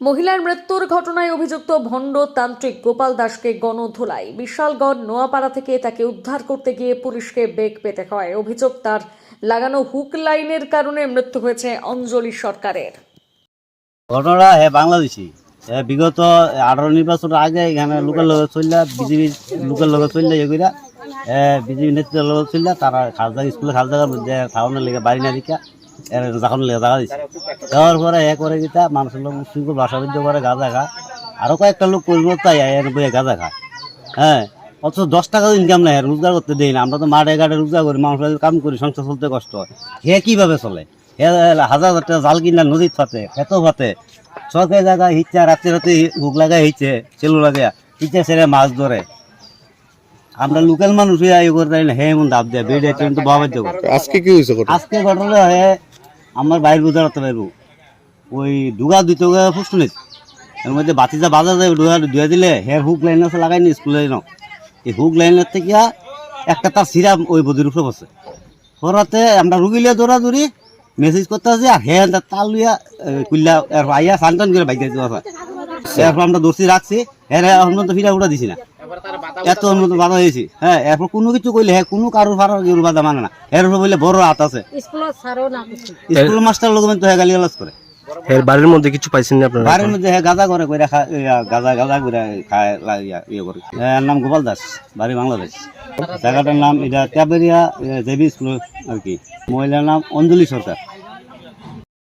মহিলার মৃত্যুর ঘটনায় অভিযুক্ত ভণ্ড তান্ত্রিক গোপাল দাসকে গণধোলাই। বিশালগড় নোয়াপাড়া থেকে তাকে উদ্ধার করতে গিয়ে পুলিশকে বেগ পেতে হয়। অভিযোগ তার লাগানো হুক লাইনের কারণে মৃত্যু হয়েছে অঞ্জলি সরকারের। ঘটনা হ্যাঁ বাংলাদেশি। বিগত আঠারো নির্বাচনের আগে এখানে লোকের লোক চললা, বিজেপি লোকের লোক চললা কইরা বিজেপি নেতৃত্বের লোক চললা, তারা খালদা স্কুলে খালদার মধ্যে লেগে বাড়ি না দিকা যখন লেগে জায়গা দিচ্ছে দেওয়ার পরে এ করে দিতা মানুষের লোক মুসলিম বাসা করে গাঁজা খা আরও কয়েকটা লোক করব তাই এর বইয়ে গাঁজা হ্যাঁ অথচ দশ টাকা ইনকাম নাই রোজগার করতে দেই না। আমরা তো মাঠে ঘাটে রোজগার করি মানুষের কাম করি সংসার চলতে কষ্ট হয়। হে কীভাবে চলে? হে হাজার হাজার টাকা জাল কিনা নদীত ফাতে খেত ফাতে। সরকারি জায়গায় হিচ্ছে রাত্রে রাতে হুক লাগাই হিচ্ছে চেলু লাগে হিচ্ছে সেরে মাছ ধরে। আমরা লোকাল মানুষ ইয়ে করতে পারি না হে এমন দাব দেয় বেড়ে কিন্তু বাবার আজকে কি হয়েছে আজকে ঘটনা হয়ে আমার বাইর বুঝার হতে পারব। ওই ডুগা দুই টাকা পুষ্ট নিয়েছে এর মধ্যে বাতিজা বাজার যাবে ডুগা ধুয়ে দিলে হের হুক লাইন আছে, লাগাই নি স্কুলে ন এই হুক লাইনের থেকে একটা তার সিরাপ ওই বদির উপরে বসে। পরাতে আমরা রুগিলে দৌড়াদৌড়ি মেসেজ করতে আছে আর হ্যাঁ তাল লইয়া কুল্লা আইয়া সান্তান করে বাইক এরপর আমরা দর্শি রাখছি এখন তো ফিরা উঠা দিছি না। এত উন্নত বাধা হয়েছি হ্যাঁ এরপর কোনো কিছু কইলে হ্যাঁ কোনো কারোর কেউ বাধা মানে না। এরপর বলে বড় হাত আছে। স্কুলত ছাড়ও না কিছু। স্কুল মাস্টার লোক তো হ্যাঁ গালি গালাজ করে। এর বাড়ির মধ্যে কিছু পাইছেন না আপনারা? বাড়ির মধ্যে হ্যাঁ গাঁজা করে কইরা খা গাঁজা গাঁজা করে খায় ইয়ে করে। এর নাম গোপাল দাস বাড়ি বাংলাদেশ। জায়গাটার নাম এটা ক্যাবেরিয়া জেবি স্কুল আর কি। মহিলার নাম অঞ্জলি সরকার।